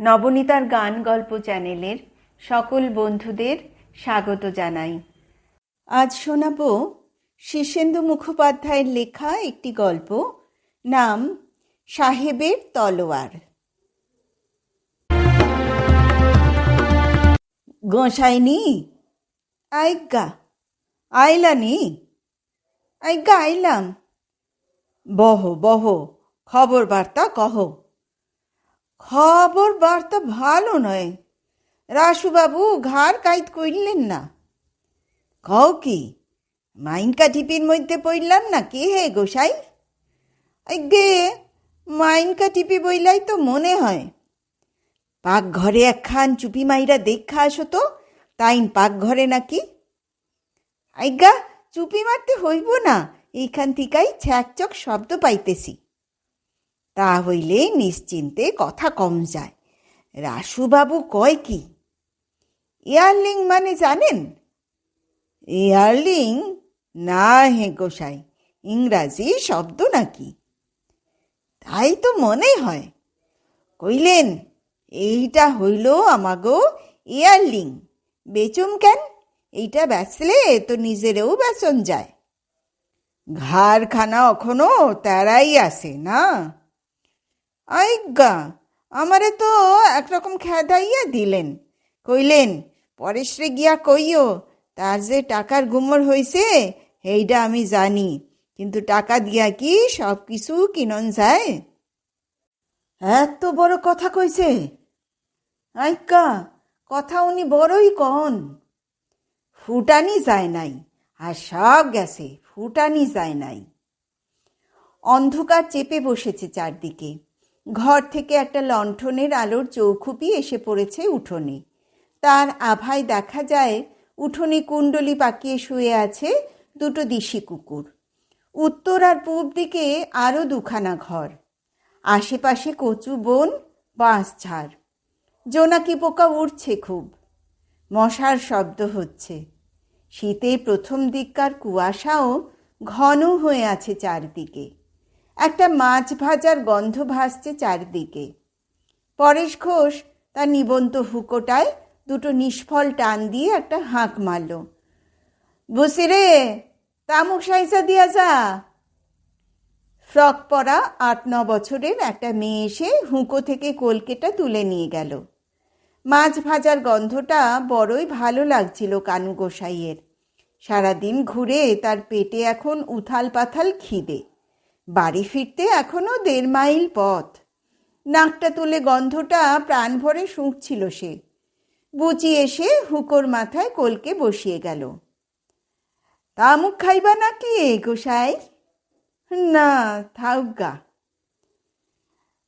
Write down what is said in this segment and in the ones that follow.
নবনীতার গান গল্প চ্যানেলের সকল বন্ধুদের স্বাগত জানাই। আজ শোনাব শীর্ষেন্দু মুখোপাধ্যায়ের লেখা একটি গল্প, নাম সাহেবের তলোয়ার। গোসাইনি আইগা আইলানি আইগা আইলাম। বহ বহ খবর বার্তা কহ। খবর বার্তা ভালো নয়। রাসুবাবু ঘাড় কাইত কইলেন না। কও কি, মাইনকা টিপির মধ্যে পড়লাম না কে হে গোসাই গে মাইনকা টিপি বইলাই তো মনে হয়। পাকঘরে একখান চুপি মাইরা দেখা আসো তো, তাইন পাকঘরে নাকি? আইগা চুপি মারতে হইব না, এইখান থিকাই ছ্যাকচক শব্দ পাইতেছি। তা হইলে নিশ্চিন্তে কথা কম যায়। রাসুবাবু কয় কি? ইয়ারলিং মানে জানেন? ইয়ারলিং? না হে গোসাই, ইংরাজি শব্দ নাকি? তাই তো মনে হয়। কইলেন, এইটা হইল আমাগো ইয়ারলিং। বেচুম কেন? এইটা বেচলে তো নিজেরও বেচন যায়। ঘাড়খানা এখনও তারাই আছে না? আইগা, আমারে তো একরকম খেদাইয়া দিলেন। কইলেন পরেশরে গিয়া কইও, তার যে টাকার গুমর হইছে এইটা আমি জানি, কিন্তু টাকা দিয়া কি সব কিছু কিনন যায়? এত বড় কথা কইছে। আইকা কথা উনি বড়ই কন। ফুটানি যায় নাই, আর সব গেছে, ফুটানি যায় নাই। অন্ধকার চেপে বসেছে চারদিকে। ঘর থেকে একটা লণ্ঠনের আলোর চৌখুপি এসে পড়েছে উঠোনে। তার আভায় দেখা যায়, উঠোনে কুণ্ডলি পাকিয়ে শুয়ে আছে দুটো দিশি কুকুর। উত্তর আর পূব দিকে আরও দুখানা ঘর। আশেপাশে কচু বন, বাঁশ ঝাড়। জোনাকি পোকা উড়ছে খুব। মশার শব্দ হচ্ছে। শীতের প্রথম দিককার কুয়াশাও ঘন হয়ে আছে চারদিকে। একটা মাছ ভাজার গন্ধ ভাসছে চারদিকে। পরেশ ঘোষ তার নিবন্ত হুকোটায় দুটো নিষ্ফল টান দিয়ে একটা হাঁক মারল। বসি রে, তামুক সাইজা দিয়া যা। ফ্রক পরা আট ন বছরের একটা মেয়ে এসে হুঁকো থেকে কলকেটা তুলে নিয়ে গেল। মাছ ভাজার গন্ধটা বড়ই ভালো লাগছিল কানু গোসাইয়ের। সারাদিন ঘুরে তার পেটে এখন উথাল পাথাল খিদে। বাড়ি ফিরতে এখনও দেড় মাইল পথ। নাকটা তুলে গন্ধটা প্রাণ ভরে শুঁকছিল সে। বুচি এসে হুকোর মাথায় কলকে বসিয়ে গেল। তামুক খাইবা নাকি গোসাই? না থাউগা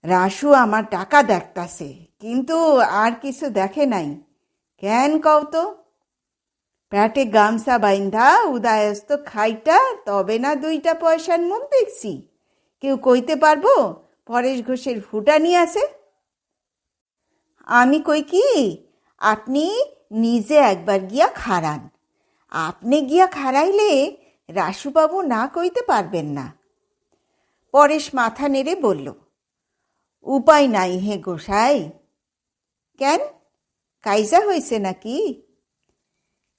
রাসু আমার টাকা দেখতাছে, কিন্তু আর কিছু দেখে নাই। কেন কও তো? প্যাটে গামছা বাইন্ধা, উদয়স্ত খাইটা, তবে না দুইটা পয়সার মুখ দেখছি। কেউ কইতে পারব, পরেশ ঘোষের ফুটানি আছে? আমি কই কি, আপনি নিজে একবার গিয়া খাড়ান। আপনি গিয়া খাড়াইলে রাসুবাবু না কইতে পারবেন না। পরেশ মাথা নেড়ে বলল, উপায় নাই হে গোসাই। কেন? কাইজা হয়েছে নাকি?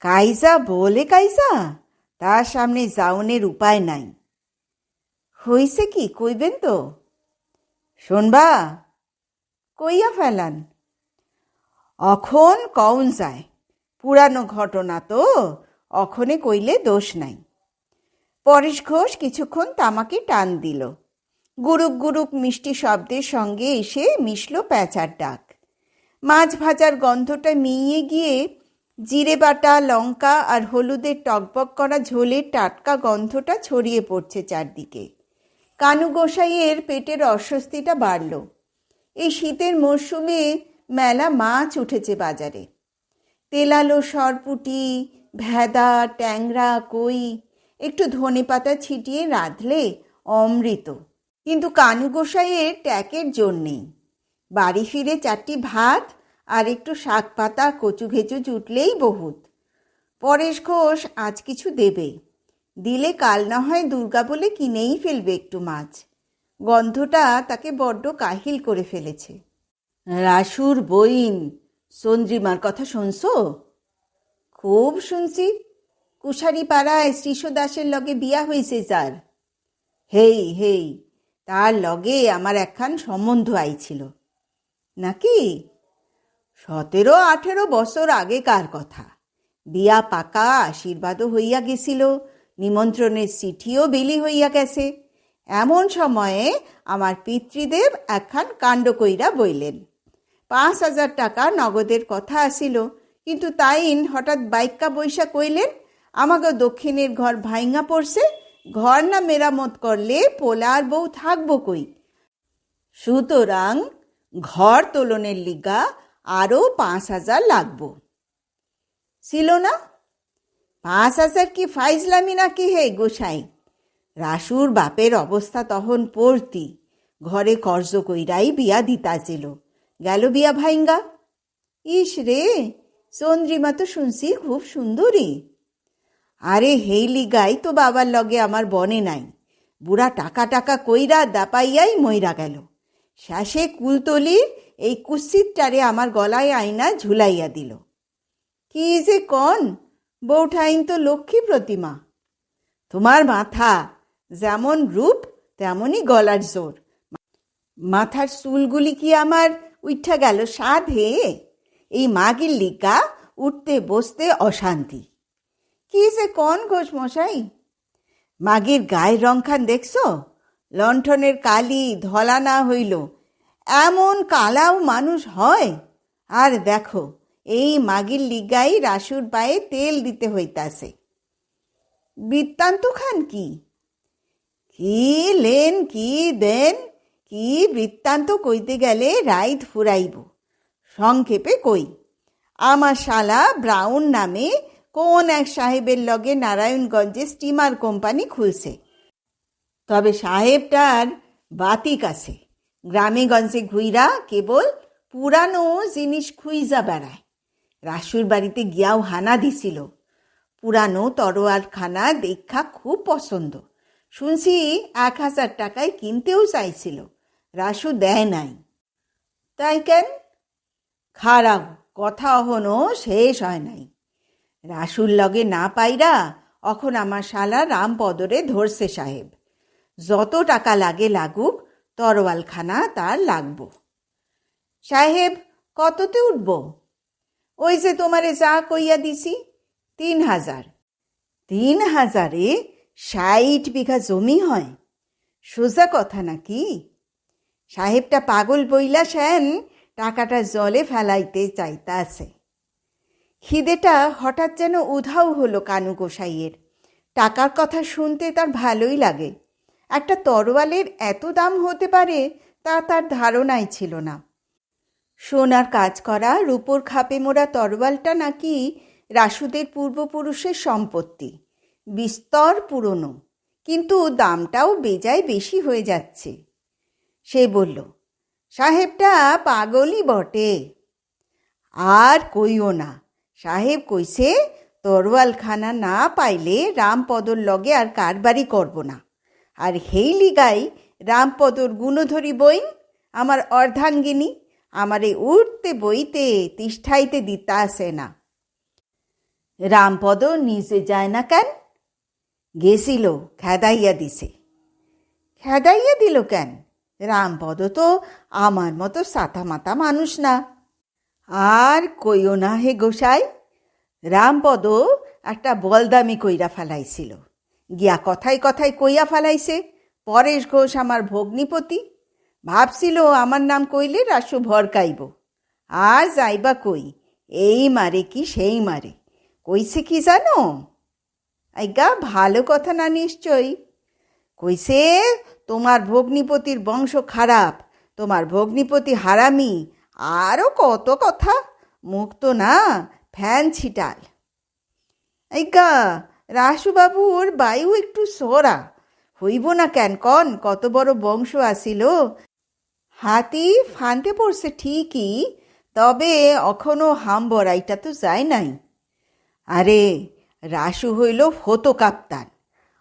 কাইজা বলে কাইজা? তার সামনে যাওনের উপায় নাই। হইছে কি, কইবেন তো? শোনবা, কইয়া ফেলান। অখন কউন যায়, পুরানো ঘটনা তো অখনে কইলে দোষ নাই। পরেশ ঘোষ কিছুক্ষণ তামাকে টান দিল। গুরুক গুরুক মিষ্টি শব্দের সঙ্গে এসে মিশল প্যাঁচার ডাক। মাছ ভাজার গন্ধটা মিইয়ে গিয়ে জিরে বাটা, লঙ্কা আর হলুদের টকবক করা ঝোলের টাটকা গন্ধটা ছড়িয়ে পড়ছে চারদিকে। কানু গোসাইয়ের পেটের অস্বস্তিটা বাড়ল। এই শীতের মরশুমে মেলা মাছ উঠেছে বাজারে। তেলালো, সরপুটি, ভেদা, ট্যাংরা, কই, একটু ধনে পাতা ছিটিয়ে রাঁধলে অমৃত। কিন্তু কানু গোসাইয়ের ট্যাকের জোর নেই। বাড়ি ফিরে চারটি ভাত আর একটু শাক পাতা, কচু ঘেঁচু জুটলেই বহুত। পরেশ ঘোষ আজ কিছু দেবে। দিলে কাল না হয় দুর্গা বলে কিনেই ফেলবে একটু মাছ। গন্ধটা তাকে বড্ড কাহিল করে ফেলেছে। রাসুর বইন চন্দ্রিমার কথা শুনছো? খুব শুনছি। কুশারি পাড়ায় শ্রীশ দাসের লগে বিয়া হয়েছে যার। হেই হেই, তার লগে আমার একখান সম্বন্ধ আইছিল। নাকি? সতেরো আঠেরো বছর আগেকার কথা। বিয়া পাকা আশীর্বাদও হইয়া গেছিল নিমন্ত্রণের চিঠিও বিলি হইয়া গেছে। এমন সময়ে আমার পিতৃদেব একখান কাণ্ড কইরা বইলেন। পাঁচ হাজার টাকা নগদের কথা আসিল কিন্তু তাইন হঠাৎ বাইক্কা বৈশা কইলেন আমাকে দক্ষিণের ঘর ভাইঙ্গা পড়ছে, ঘর না মেরামত করলে পোলার বউ থাকব কই? সুতরাং ঘর তোলনের লিগা আরও পাঁচ হাজার লাগবো। ছিল না? পাঁচ হাজার কি ফাইজলামি নাকি হে গোসাই? রাসুর বাপের অবস্থা তখন পড়তি ঘরে কর্জ কইরাই বিয়া দিতাছিল। গেল বিয়া ভাইঙ্গা? ইস রে, চন্দ্রিমা তো শুনছি খুব সুন্দরী। আরে হেই লিগাই তো বাবার লগে আমার বনে নাই। বুড়া টাকা টাকা কইরা দাপাইয়াই মইরা গেল। শেষে কুলতলির এই কুস্সিতটারে আমার গলায় আয়না ঝুলাইয়া দিল। কি যে কন, বৌঠাইন তো লক্ষ্মী প্রতিমা। তোমার মাথা যেমন রূপ, তেমনই গলার জোর। মাথার চুলগুলি কি আমার উঠা গেল সাধে? এই মাগির লিকা উঠতে বসতে অশান্তি। কি যে কন ঘোষ মশাই? মাগির গায়ের রংখান দেখছ? লণ্ঠনের কালি ধলা না হইল এমন কালাও মানুষ হয়? আর দেখো, এই মাগির লিগাই রাসুর পায়ে তেল দিতে হইতাছে। বৃত্তান্ত খান কি? কি লেন, কি দেন, কি বৃত্তান্ত কইতে গেলে রাইত ফুরাইব? সংক্ষেপে কই, আমার শালা ব্রাউন নামে কোন এক সাহেবের লগে নারায়ণগঞ্জে স্টিমার কোম্পানি খুলছে। তবে সাহেবটার বাতিক আছে। গ্রামে গঞ্জে ঘুইরা কেবল পুরানো জিনিস খুইজা বেড়ায়। রাসুর বাড়িতে গিয়াও হানা দিছিল। পুরানো তরোয়ালখানা দেখা খুব পছন্দ। শুনছি এক হাজার টাকায় কিনতেও চাইছিল। রাসু দেয় নাই। তাই কেন? খারাপ, কথা অহনো শেষ হয় নাই। রাসুর লগে না পাইরা অখন আমার শালা রামপদরে ধরছে সাহেব। যত টাকা লাগে লাগুক তরোয়ালখানা তার লাগব। সাহেব, কততে উঠব? ওই যে তোমারে যা কইয়া দিছি, তিন হাজার। তিন হাজারে ষাট বিঘা জমি হয়। সোজা কথা নাকি? সাহেবটা পাগল বইলা সেন, টাকাটা জলে ফেলাইতে চাইতাছে। খিদেটা হঠাৎ যেন উধাও হলো কানু গোসাইয়ের। টাকার কথা শুনতে তার ভালোই লাগে। একটা তরোয়ালের এত দাম হতে পারে তা তার ধারণাই ছিল না। সোনার কাজ করা, রূপোর খাপে মোড়া তরোয়ালটা নাকি রাসুদের পূর্বপুরুষের সম্পত্তি। বিস্তর পুরনো, কিন্তু দামটাও বেজায় বেশি হয়ে যাচ্ছে। সে বলল, সাহেবটা পাগলই বটে। আর কইও না, সাহেব কইছে, তরোয়ালখানা না পাইলে রামপদর লগে আর কারবারি করব না। আর হেই লিগাই রামপদর গুণধরি বইন, আমার অর্ধাঙ্গিনী, আমারে উঠতে বইতে, তিষ্ঠাইতে দিতা আসে না রামপদ নিজে যায় না কেন? গেছিল, খেদাইয়া দিছে। খেদাইয়া দিল কেন? রামপদ তো আমার মতো সাতা মাতা মানুষ না। আর কইও না হে গোসাই, রামপদ একটা বলদামি কইরা ফেলাইছিল। গিয়া কথায় কথায় কইয়া ফেলাইছে, পরেশ ঘোষ আমার ভগ্নিপতি। ভাবছিল আমার নাম কইলে রাসু ভরকাইব আর যাইবা কই? এই মারে কি সেই মারে? কইছে কি জানো? আইগা, ভালো কথা না নিশ্চয়ই কইছে, তোমার ভগ্নিপতির বংশ খারাপ, তোমার ভগ্নিপতি হারামি আরও কত কথা? মুখ তো না, ফ্যান ছিটাল। আইগা রাসুবাবুর বায়ু একটু সরা। হইব না কেন কন, কত বড় বংশ আসিল হাতি ফানতে পড়ছে ঠিকই, তবে অখনো হাম বড়াইটা তো যায় নাই। আরে, রাসু হইল হতো কাপ্তান।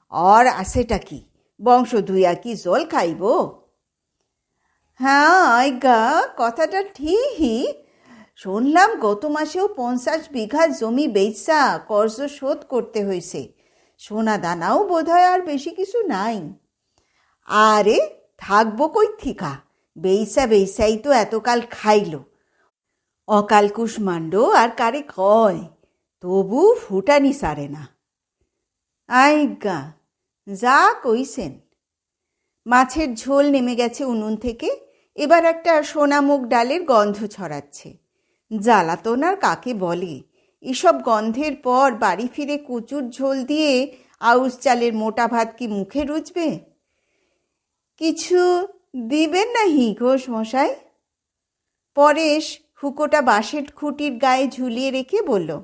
অর আছেটা কি? বংশ ধুইয়া কি জল খাইব? হ্যাঁ আজ্ঞা কথাটা ঠিকই। শুনলাম গত মাসেও পঞ্চাশ বিঘা জমি বেচা কর্জ শোধ করতে হয়েছে। সোনা দানাও বোধহয় আর বেশি কিছু নাই। আরে, থাকব কই থিকা? বেইসা বেইসাই তো এতকাল খাইলো। অকাল কুষ্মাণ্ড আর কারে কয়? তবু ফুটানি সারে না। আইগা, যা কইছেন। মাছের ঝোল নেমে গেছে উনুন থেকে। এবার একটা সোনামুখ ডালের গন্ধ ছড়াচ্ছে। জ্বালাতন আর কাকে বলে? এসব গন্ধের পর বাড়ি ফিরে কুচুর ঝোল দিয়ে আউশ চালের মোটা ভাত কি মুখে রুচবে? কিছু দিবেন না হি ঘোষ মশাই? পরেশ হুকোটা বাঁশের খুঁটির গায়ে ঝুলিয়ে রেখে বলল,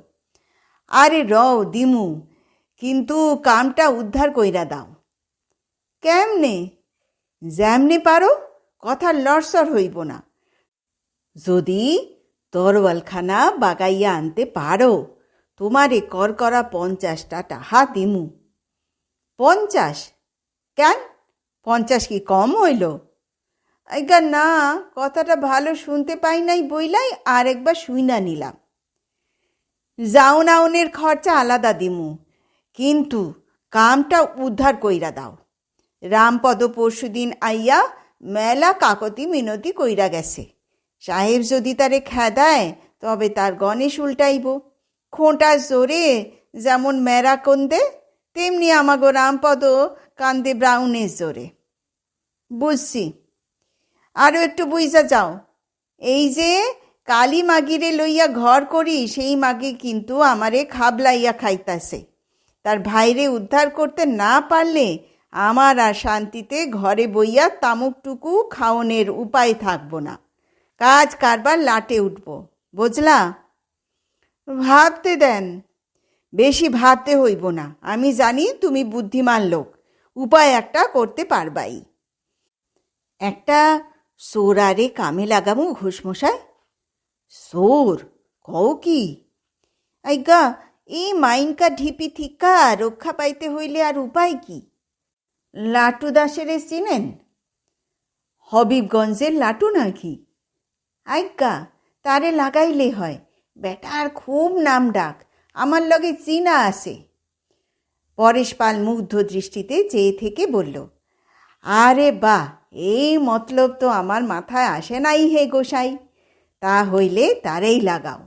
আরে রও দিমু, কিন্তু কামটা উদ্ধার কইরা দাও। কেমনে? যেমনে পারো কথা লড়সর হইব না। যদি তরওয়ালখানা বাগাইয়া আনতে পারো। তোমারে কর করা পঞ্চাশটা টাহা দিমু। পঞ্চাশ? কেন? পঞ্চাশ কি কম হইল? আজ্ঞা, না, কথাটা ভালো শুনতে পাই নাই বইলাই আর একবার শুইনা নিলাম। যাওন আউনের খরচা আলাদা দিমু। কিন্তু কামটা উদ্ধার কইরা দাও। রামপদ পরশুদিন আইয়া মেলা কাকতি মিনতি কইরা গেছে। সাহেব যদি তারে খেদায়, তবে তার গণেশ উল্টাইব। খোঁটা জোরে যেমন মেরা কন্দে, তেমনি আমাগো রামপদ কান্দে ব্রাউনের জোরে। বুঝছি। আরও একটু বুঝা যাও। এই যে কালী মাগিরে লইয়া ঘর করি, সেই মাগে কিন্তু আমারে খাবলাইয়া খাইতাছে। তার ভাইরে উদ্ধার করতে না পারলে আমার আর শান্তিতে ঘরে বইয়া তামুকটুকু খাওনের উপায় থাকব না। কাজ কারবার লাটে উঠব। বুঝলা? ভাবতে দেন, বেশি ভাবতে হইব না। আমি জানি তুমি বুদ্ধিমান লোক, উপায় একটা করতে পারবাই। একটা সোরারে কামে লাগামু ঘোষমশাই? সোর? কও কি? আজ্ঞা, এই মাইনকা ঢিপি থিকা রক্ষা পাইতে হইলে আর উপায় কি? লাটু দাসেরে চিনেন? হবিবগঞ্জের লাটু নাকি? আজ্ঞা, তারে লাগাইলে হয়। বেটার খুব নাম ডাক, আমার লগে চিনা আছে। পরেশ পাল মুগ্ধ দৃষ্টিতে চেয়ে থেকে বলল, আরে বাহ, এই মতলব তো আমার মাথায় আসে নাই হে গোসাই, তা হইলে তারেই লাগাও।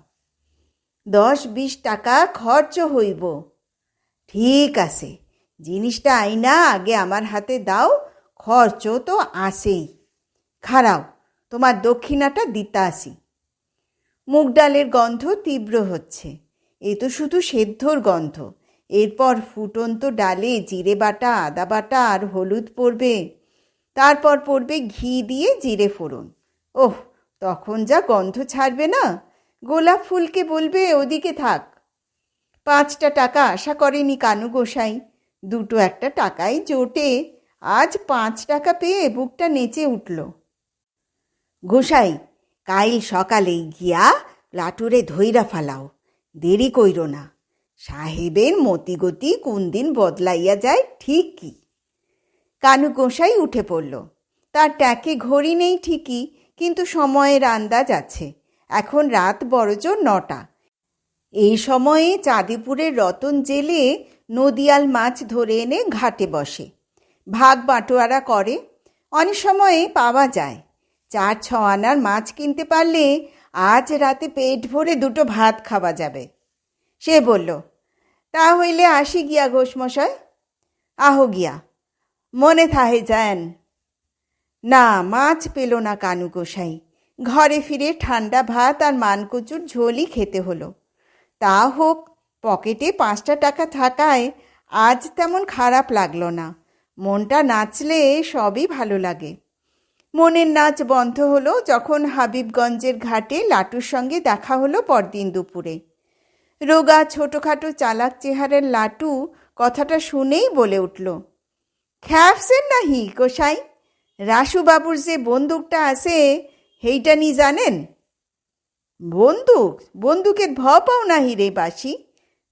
দশ বিশ টাকা খরচ হইব। ঠিক আছে, জিনিসটা আইনা আগে আমার হাতে দাও খরচ তো আসেই খারাও তোমার দক্ষিণাটা দিতে আসি মুগ ডালের গন্ধ তীব্র হচ্ছে। এ তো শুধু সেদ্ধর গন্ধ। এরপর ফুটন্ত ডালে জিরে বাটা, আদা বাটা আর হলুদ পড়বে। তারপর পড়বে ঘি দিয়ে জিরে ফোড়ন। ওহ, তখন যা গন্ধ ছাড়বে না। গোলাপ ফুলকে বলবে, ওদিকে থাক। পাঁচটা টাকা আশা করেনি কানু গোসাই। দুটো একটা টাকাই জোটে। আজ পাঁচ টাকা পেয়ে বুকটা নেচে উঠল। গোসাই কাইল সকালে গিয়া লাটুরে ধইরা ফালাও, দেরি কইর না। সাহেবের মতিগতি কোন দিন বদলাইয়া যায় ঠিক কি? কানু গোসাই উঠে পড়ল, তার ট্যাকে ঘড়ি নেই ঠিকই, কিন্তু সময়ের আন্দাজ আছে, এখন রাত বড়জোর নটা। এই সময়ে চাঁদিপুরের রতন জেলে নদিয়াল মাছ ধরে এনে ঘাটে বসে ভাগ বাটোয়ারা করে, অনেক সময়ে পাওয়া যায়। চার ছ আনার মাছ কিনতে পারলে আজ রাতে পেট ভরে দুটো ভাত খাওয়া যাবে। সে বলল, তা হইলে আসি গিয়া ঘোষমশাই আহো গিয়া, মনে থাহে যান। না, মাছ পেল না কানু গোসাই। ঘরে ফিরে ঠান্ডা ভাত আর মানকচুর ঝোলই খেতে হলো। তা হোক, পকেটে পাঁচটা টাকা থাকায় আজ তেমন খারাপ লাগল না। মনটা নাচলে সবই ভালো লাগে। মনের নাচ বন্ধ হলো যখন হাবিবগঞ্জের ঘাটে লাটুর সঙ্গে দেখা হলো পরদিন দুপুরে। রোগা ছোটোখাটো চালাক চেহারের লাটু কথাটা শুনেই বলে উঠল, খ্যাপসেন নাহি কোসাই রাসুবাবুর যে বন্দুকটা আছে, হেইটা নি জানেন? বন্দুক? বন্দুকের ভ পাও নাহি রে বাসি?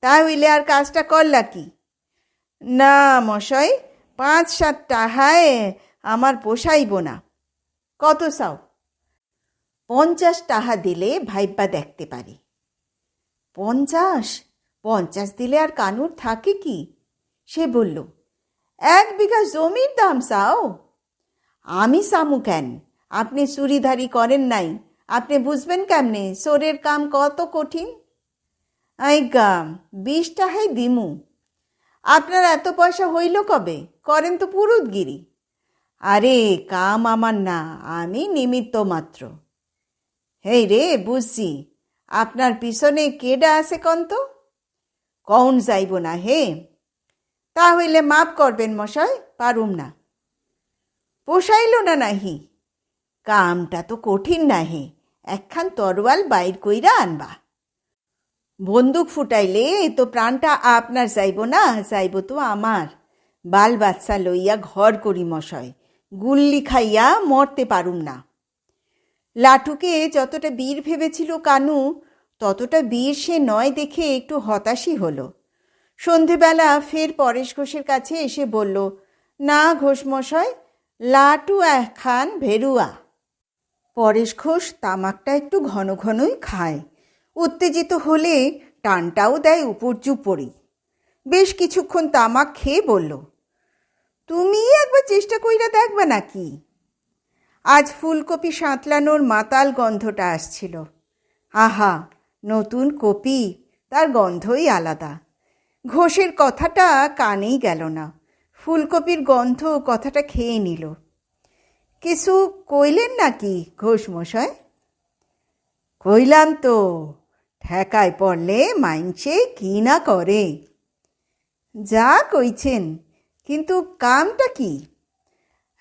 তা হইলে আর কাজটা করলা কি? না মশাই, পাঁচ সাত টাহায় আমার পোষাইব না। কত চাও? পঞ্চাশ টাকা দিলে ভাইব্বা দেখতে পারি। পঞ্চাশ? পঞ্চাশ দিলে আর কানুর থাকে কি? সে বলল, এক বিঘা জমির দাম চাও? আমি সামু কেন? আপনি চুরিধারি করেন নাই। আপনি বুঝবেন কেমনে? চোরের কাম কত কঠিন? আই গাম, বিশ টাকাই দিমু। আপনার এত পয়সা হইল কবে? করেন তো পুরুতগিরি আরে, কাম আমার না, আমি নিমিত্ত মাত্র। হেই রে, বুঝছি। আপনার পিছনে কেডা আছে কন্ত? কন যাইব না হে। তা হইলে মাপ করবেন মশাই, পারুম না। পোষাইল না নাহি? কামটা তো কঠিন নাহি, একখান তরোয়াল বাইর কইরা আনবা। বন্দুক ফুটাইলে তো প্রাণটা আপনার যাইব না, যাইব তো আমার। বাল বাচ্চা লইয়া ঘর করি মশাই গুল্লি খাইয়া মরতে পারুম না। লাটুকে যতটা বীর ভেবেছিল কানু, ততটা বীর সে নয় দেখে একটু হতাশই হলো। সন্ধেবেলা ফের পরেশ ঘোষের কাছে এসে বলল, না ঘোষমশাই লাটু এক খান ভেরুয়া। পরেশ ঘোষ তামাকটা একটু ঘন ঘনই খায়। উত্তেজিত হলে টানটাও দেয় উপর্যু পড়ি বেশ কিছুক্ষণ তামাক খেয়ে বলল তুমি একবার চেষ্টা কইরা দেখবে নাকি? আজ ফুলকপি সাঁতলানোর মাতাল গন্ধটা আসছিল। আহা, নতুন কপি, তার গন্ধই আলাদা। ঘোষের কথাটা কানেই গেল না। ফুলকপির গন্ধ কথাটা খেয়ে নিল। কিছু কইলেন নাকি ঘোষ মশাই? কইলাম তো, ঠেকায় পড়লে মাইনছে কি না করে? যা কইছেন কিন্তু কামটা কি?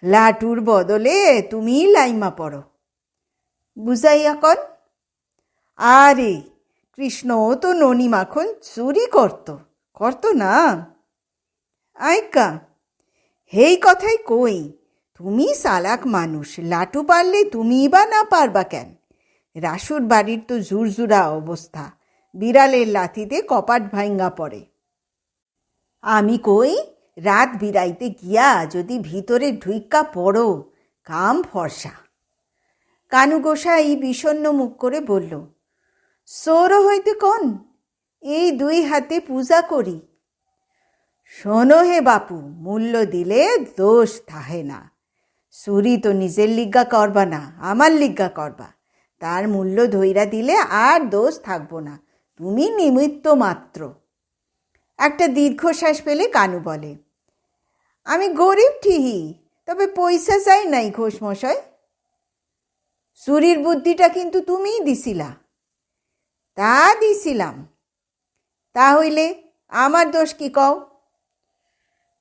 লাটুর বদলে তুমি লাইমা পড়ো। বুঝাইয়া কন, আরে কৃষ্ণও তো ননি মাখন চুরি করত করত না? আইকা, হেই কথাই কই, তুমি সালাক মানুষ, লাটু পারলে তুমি বা না পারবা কেন? রাসুর বাড়ির তো জুরজুরা অবস্থা, বিড়ালের লাথিতে কপাট ভাঙ্গা পড়ে। আমি কই রাত বিরাইতে গিয়া যদি ভিতরে ঢুইক্কা পড়ো, কাম ফর্সা। কানু গোসাই বিষণ্ন মুখ করে বলল, সৌর হইতে কন? এই দুই হাতে পূজা করি। শোনো হে বাপু, মূল্য দিলে দোষ থাহে না। সুরি তো নিজের লিজ্ঞা করবা না, আমার লিজ্ঞা করবা। তার মূল্য ধৈরা দিলে আর দোষ থাকব না। তুমি নিমিত্ত মাত্র। একটা দীর্ঘশ্বাস পেলে কানু বলে, আমি গরিব ঠিহি, তবে পয়সা চাই নাই ঘোষ মশাই। চুরির বুদ্ধিটা কিন্তু তুমিই দিছিলা। তা দিছিলাম। তা হইলে আমার দোষ কি কও?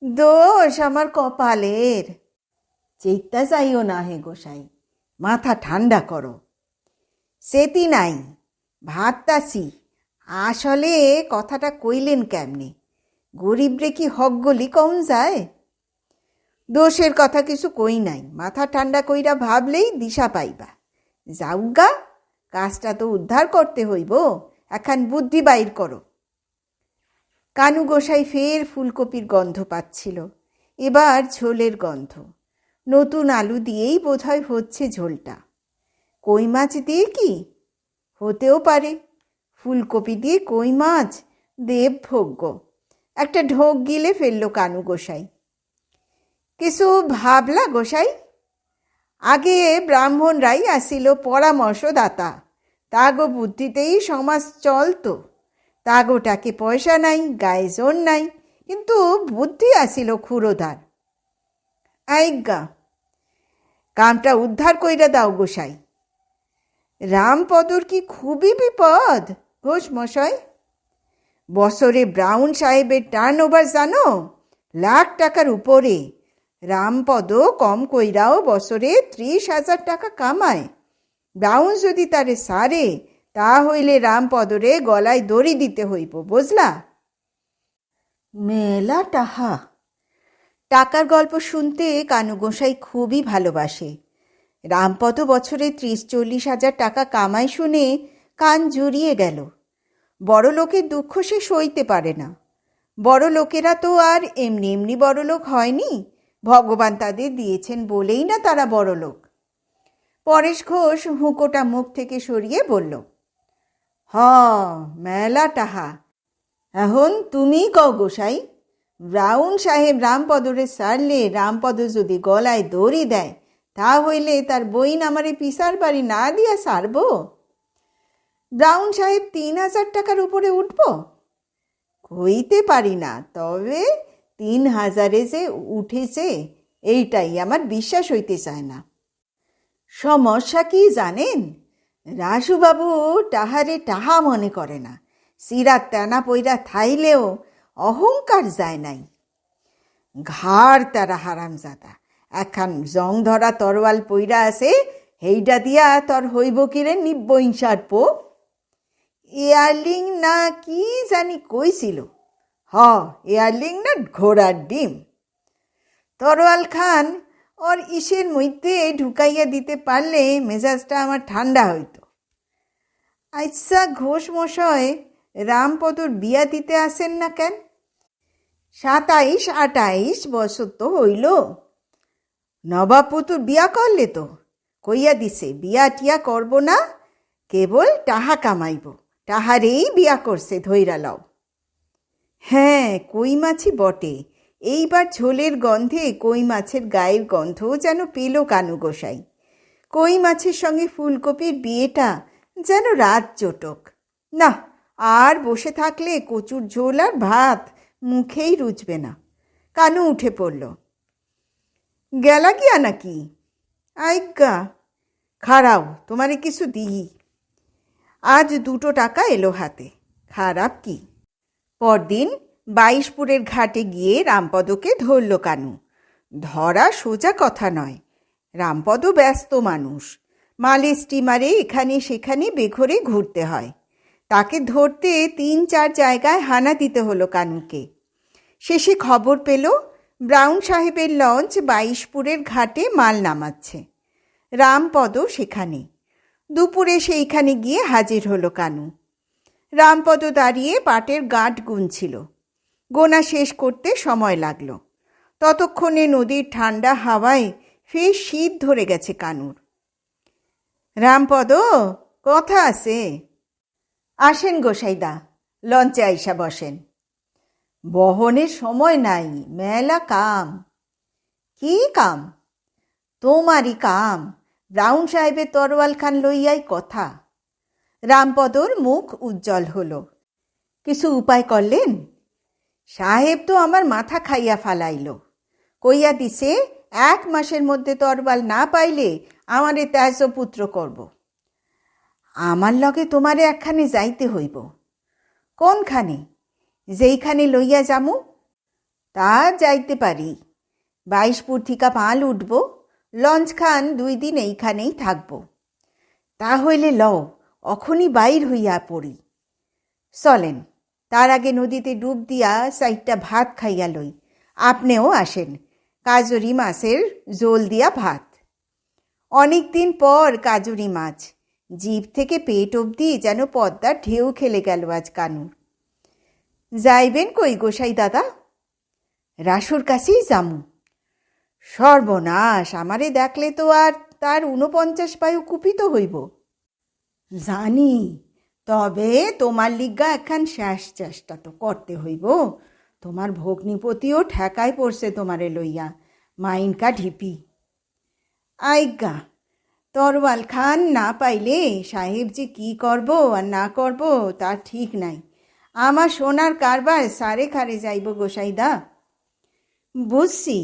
দোষ আমার কপালের। চেতা চাইও না হে গোসাই, মাথা ঠান্ডা করো। সেতি নাই ভাবতাছি আসলে কথাটা কইলেন কেমনে? গরিবরে কি হকগলি কম যায়? দোষের কথা কিছু কই নাই। মাথা ঠান্ডা কইরা ভাবলেই দিশা পাইবা। যাউগা, কাজটা তো উদ্ধার করতে হইব। এখন বুদ্ধি বাইর করো। কানু গোসাই ফের ফুলকপির গন্ধ পাচ্ছিল। এবার ঝোলের গন্ধ। নতুন আলু দিয়েই বোধহয় হচ্ছে ঝোলটা। কই মাছ দিয়ে কি? হতেও পারে। ফুলকপি দিয়ে কই মাছ? দেবভোগ্য। একটা ঢোক গিলে ফেলল কানু গোসাই। কিছু ভাবলা গোসাই? আগে ব্রাহ্মণরাই আসিল পরামর্শদাতা। তাগো বুদ্ধিতেই সমাজ চলতো। তাগোটাকে পয়সা নাই, গায়ে জোর নাই, কিন্তু বুদ্ধি আসিল ক্ষুরোধার আইজ্ঞা কামটা উদ্ধার কইরা দাও গোসাই। রামপদর কি খুবই বিপদ? ঘোষ মশাই, বছরে ব্রাউন সাহেবের টার্ন ওভার জানো? লাখ টাকার উপরে। রামপদ কম কইরাও বছরে ত্রিশ হাজার টাকা কামায়। ব্রাউন যদি তারে সারে, তা হইলে রামপদরে গলায় দড়ি দিতে হইব, বুঝলা? মেলা টাহা। টাকার গল্প শুনতে কানু গোসাই খুবই ভালোবাসে। রামপদ বছরে ত্রিশ চল্লিশ হাজার টাকা কামাই শুনে কান জুড়িয়ে গেল। বড় লোকের দুঃখ সে সইতে পারে না। বড় লোকেরা তো আর এমনি এমনি বড় লোক হয়নি, ভগবান তাদের দিয়েছেন বলেই না তারা বড় লোক পরেশ ঘোষ হুঁকোটা মুখ থেকে সরিয়ে বলল, হ, মেলা টাহা। এখন তুমি কও গোসাই, ব্রাউন সাহেব রামপদরে সারলে রামপদ যদি গলায় দড়ি দেয়, তা হইলে তার বইন আমারে পিসার বাড়ি না দিয়া সারব? ব্রাউন সাহেব তিন হাজার টাকার উপরে উঠব? হইতে পারি না, তবে তিন হাজারে যে উঠেছে, এইটাই আমার বিশ্বাস হইতে চায় না। সমস্যা কি জানেন? রাসুবাবু টাহারে টাহা মনে করে না। সিরাত টানা পইরা থাইলেও অহংকার যায় নাই। ঘাড় তারা হারামজাদা এখন জং ধরা তরোয়াল পইরা আছে হেইটা দিয়া তর হইব কিরে নিব্বইনসার পো এয়ারলিং না কি জানি কইছিল। হ এয়ারলিং না ঘোড়ার ডিম। তরোয়াল খান, ওর ইসের মধ্যে ঢুকাইয়া দিতে পারলে মেজাজটা আমার ঠান্ডা হইত। আচ্ছা ঘোষ মশয় রামপদর বিয়া দিতে আসেন না কেন? সাতাইশ আটাইশ বছর তো হইল। নবাবপুতুর বিয়া করলে তো। কইয়া দিছে, বিয়া টিয়া করব না, কেবল টাহা কামাইব। টাহারেই বিয়া করছে ধৈরা লও হ্যাঁ কই মাছি বটে। এইবার ঝোলের গন্ধে কই মাছের গায়ের গন্ধও যেন পেল কানু গোসাই। কই মাছের সঙ্গে ফুলকপির বিয়েটা যেন রাত চটক না আর বসে থাকলে কচুর ঝোল আর ভাত মুখেই রুচবে না। কানু উঠে পড়ল। গেলা গিয়া নাকি? আইগা খারাও তোমারে কিছু দিই। আজ দুটো টাকা এলো হাতে। খারাপ কি? পরদিন বাইশপুরের ঘাটে গিয়ে রামপদকে ধরল কানু। ধরা সোজা কথা নয় রামপদ ব্যস্ত মানুষ। মালে স্টিমারে এখানে সেখানে বেঘরে ঘুরতে হয়। তাকে ধরতে তিন চার জায়গায় হানা দিতে হলো কানুকে। শেষে খবর পেল, ব্রাউন সাহেবের লঞ্চ বাইশপুরের ঘাটে মাল নামাচ্ছে। রামপদ সেখানে। দুপুরে সেইখানে গিয়ে হাজির হলো কানু। রামপদ দাঁড়িয়ে পাটের গাঁট গুনছিল। গোনা শেষ করতে সময় লাগল। ততক্ষণে নদীর ঠান্ডা হাওয়ায় ফের শীত ধরে গেছে কানুর। রামপদ, কথা আছে। আসেন গোসাইদা লঞ্চে আইসা বসেন। বহনের সময় নাই, মেলা কাম। কি কাম? তোমারই কাম। ব্রাউন সাহেবের তরোয়াল খান লইয়াই কথা। রামপদর মুখ উজ্জ্বল হল। কিছু উপায় করলেন? সাহেব তো আমার মাথা খাইয়া ফালাইল। কইয়া দিছে, এক মাসের মধ্যে তরবাল না পাইলে আমারে ত্যাজ্য পুত্র করব। আমার লগে তোমারে একখানে যাইতে হইব। কোনখানে? যেইখানে লইয়া যামু? তা যাইতে পারি। বাইশপুর থিকা পাল উঠব। লঞ্চ খান দুই দিন এইখানেই থাকব। তা হইলে লও অখনই বাইর হইয়া পড়ি। চলেন, তার আগে নদীতে ডুব দিয়া সাইডটা ভাত খাইয়া লই। আপনিও আসেন, কাজরি মাছের জোল দিয়া ভাত। অনেক দিন পর কাজুরি মাছ জিভ থেকে পেট অবধি যেন পদ্মার ঢেউ খেলে গেল আজ কানুর। যাইবেন কই গোসাই দাদা? রাসুর কাছেই যামু। সর্বনাশ, আমারে দেখলে তো আর তার ঊনপঞ্চাশ বায়ু কুপিত হইব। জানি, তবে তোমার লিগা একখান শেষ চেষ্টা তো করতে হইব। তোমার ভগ্নিপতিও ঠেকায় পড়ছে তোমারে লইয়া, মাইনকা ঢিপি। আইগা, তরওয়াল খান না পাইলে সাহেব যে কি করব আর না করব তার ঠিক নাই। আমার সোনার কারবার সারে খারে যাইব গোসাইদা বুঝছি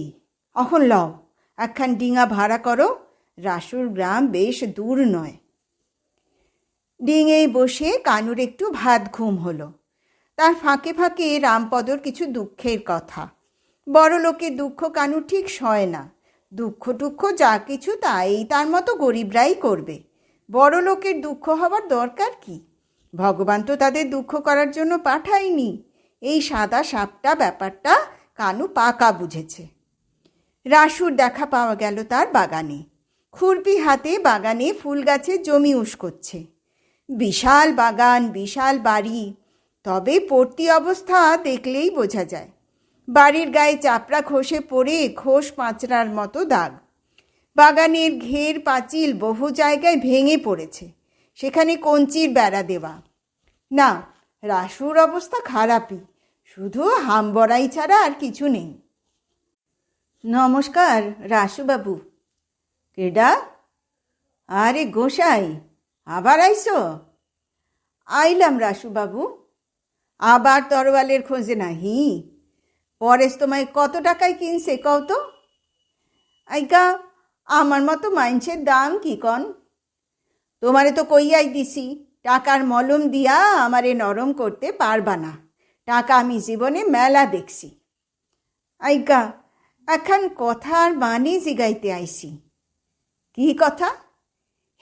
অখন লও, একখান ডিঙা ভাড়া করো, রাসুর গ্রাম বেশ দূর নয়। ডিঙেই বসে কানুর একটু ভাত ঘুম হলো। তার ফাঁকে ফাঁকে রামপদর কিছু দুঃখের কথা। বড় লোকের দুঃখ কানু ঠিক সয় না। দুঃখ টুক্ষ যা কিছু তাই তার মতো গরিবরাই করবে। বড় লোকের দুঃখ হবার দরকার কি? ভগবান তো তাদের দুঃখ করার জন্য পাঠায়নি। এই সাদা সাপটা ব্যাপারটা কানু পাকা বুঝেছে। রাসুর দেখা পাওয়া গেল তার বাগানে। খুরপি হাতে বাগানে ফুল গাছের জমি উস্কোচ্ছে। বিশাল বাগান, বিশাল বাড়ি, তবে পড়তি অবস্থা দেখলেই বোঝা যায়। বাড়ির গায়ে চাপড়া খসে পড়ে খোস পাঁচড়ার মতো দাগ। বাগানের ঘের পাঁচিল বহু জায়গায় ভেঙে পড়েছে। সেখানে কঞ্চির বেড়া দেওয়া। না, রাসুর অবস্থা খারাপই। শুধু হামবড়াই ছাড়া আর কিছু নেই। নমস্কার রাসুবাবু কেডা আরে গোসাই, আবার আইসো? আইলাম রাসুবাবু আবার তরোয়ালের খোঁজে নাহি? পরেশ তোমায় কত টাকায় কিনছে কও তো? আইকা আমার মতো মাইনছের দাম কি কন? তোমারে তো কইয়াই দিছি, টাকার মলম দিয়া আমারে নরম করতে পারবা না। টাকা আমি জীবনে মেলা দেখছি। আইকা এখন কথার মানে জিগাইতে আইসি কি কথা?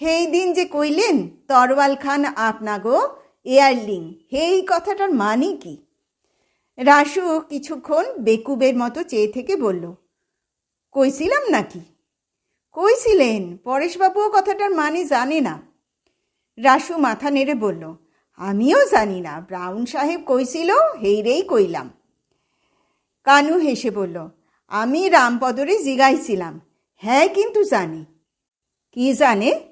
হেই দিন যে কইলেন, তরওয়াল খান আপনাগো এয়ারলিং, হেই কথাটার মানে কি? রাসু কিছুক্ষণ বেকুবের মতো চেয়ে থেকে বলল, কইছিলাম নাকি? কইছিলেন, পরেশবাবুও কথাটার মানে জানে না। রাসু মাথা নেড়ে বলল, আমিও জানি না, ব্রাউন সাহেব কইছিল, হেইরেই কইলাম। কানু হেসে বলল আমি রামপদরে জিগাইছিলাম। হ্যাঁ কিন্তু জানি। কি জানে?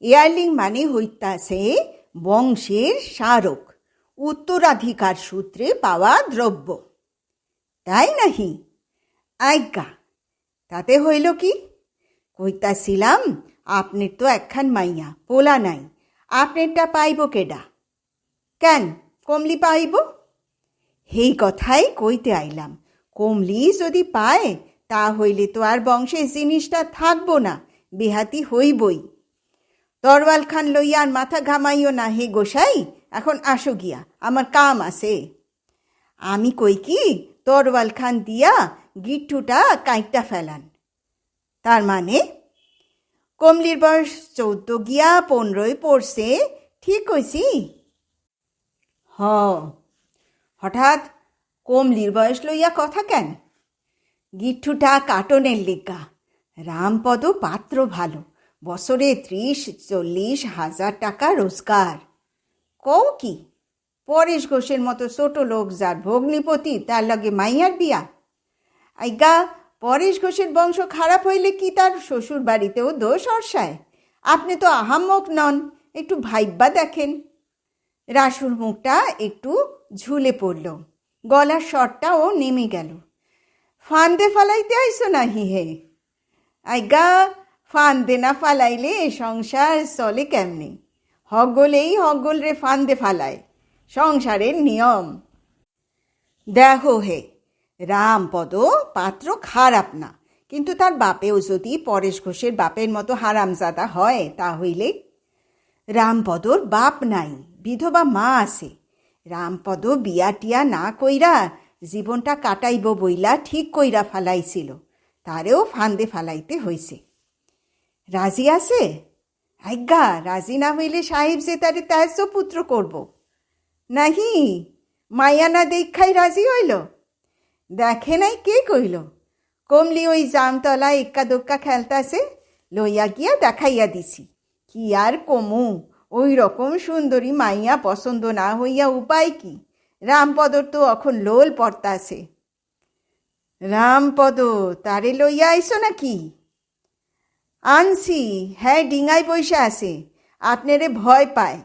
এয়ারলিং মানে হইতাছে বংশের স্মারক, উত্তরাধিকার সূত্রে পাওয়া দ্রব্য। তাই নাহি? আজ্ঞা, তাতে হইল কি? কইতাছিলাম, আপনার তো একখান মাইয়া, পোলা নাই। আপনারটা পাইব কেডা? কেন, কমলি পাইব? হেই কথাই কইতে আইলাম। কমলি যদি পায়, তা হইলে তো আর বংশের জিনিসটা থাকব না, বেহাতি হইবই। তরওয়াল খান লইয়া আর মাথা ঘামাইও না হে গোসাই, এখন আসো গিয়া, আমার কাম আছে। আমি কই কি তরওয়াল খান দিয়া গিট্টুটা কাইটটা ফেলান। তার মানে কমলির বয়স চৌদ্দ গিয়া পনেরোই পড়ছে, ঠিক কইছি? হ, হঠাৎ কমলির বয়স লইয়া কথা কেন? গিট্টুটা কাটনের লিগা রামপদ পাত্র ভালো, বছরে ত্রিশ, চল্লিশ হাজার টাকা রোজগার। কও কি? পরেশ ঘোষের মতো ছোট লোক যার ভগ্নিপতি, তার লগে মাইয়ার বিয়া? আইগা, পরেশ ঘোষের বংশ খারাপ হইলে কি তার শ্বশুর বাড়িতেও দোষ অর্ষায় আপনি তো আহাম্মক নন, একটু ভাইব্বা দেখেন। রাসুর মুখটা একটু ঝুলে পড়ল। গলার স্বরটাও নেমে গেল। ফান্দে ফালাইতে আইসো নাহি হে? আইগা, ফান্দে না ফালাইলে সংসার চলে কেমনে? হগলেই হগল রে ফান্দে ফালায়, সংসারের নিয়ম। দেখো হে, রামপদ পাত্র খারাপ না, কিন্তু তার বাপেও যদি পরেশ ঘোষের বাপের মতো হারামজাদা হয়, তা হইলে? রামপদর বাপ নাই, বিধবা মা আছে রামপদ বিয়া টিয়া না কইরা জীবনটা কাটাইব বইলা ঠিক কইরা ফালাইছিল। তারেও ফান্দে ফালাইতে হইছে। রাজি আছে? আজ্ঞা, রাজি না হইলে সাহেব যে তারে ত্যায্য পুত্র করব। নাহি, মায়া না দেখাই রাজি হইল? দেখে নাই কে কইল? কমলি ওই জামতলা এক্কা দোক্কা খেলতাছে, লইয়া গিয়া দেখাইয়া দিছি। কি আর কমু? ওই রকম সুন্দরী মাইয়া পছন্দ না হইয়া উপায় কি? রামপদর তো এখন লোল পড়তাছে রামপদ, তারে লইয়া আইসো নাকি? আনছি হ্যাঁ ডিঙায় বসে আছে, আপনারে ভয় পায়।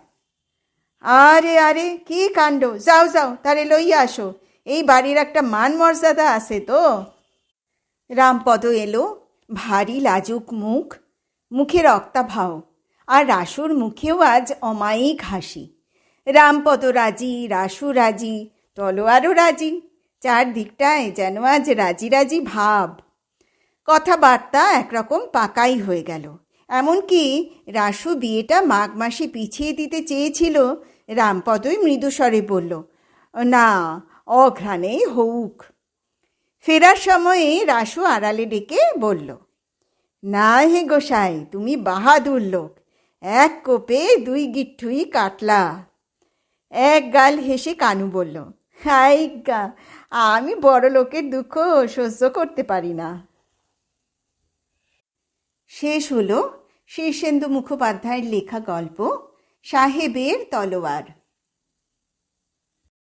আরে আরে, কি কাণ্ড? যাও যাও, তারে লইয়া আসো, এই বাড়ির একটা মান মর্যাদা আছে তো। রামপদ এলো, ভারী লাজুক মুখ মুখে রক্তাভাও আর রাসুর মুখেও আজ অমায়িক হাসি। রামপদ রাজি, রাসু রাজি, তলোয়ারও রাজি, চারদিকটায় যেন আজ রাজি রাজি ভাব। কথাবার্তা একরকম পাকাই হয়ে গেল। এমনকি রাসু বিয়েটা মাঘ মাসে পিছিয়ে দিতে চেয়েছিল, রামপদই মৃদুস্বরে বলল, না, অঘ্রাণেই হউক ফেরার সময়ে রাসু আড়ালে ডেকে বলল, না হে গোসাই, তুমি বাহাদুর লোক। এক কোপে দুই গিট্টুই কাটলা। এক গাল হেসে কানু বলল, হাই গা, আমি বড় লোকের দুঃখ সহ্য করতে পারি না। শেষ হলো শীর্ষেন্দু মুখোপাধ্যায়ের লেখা গল্প, সাহেবের তলোয়ার।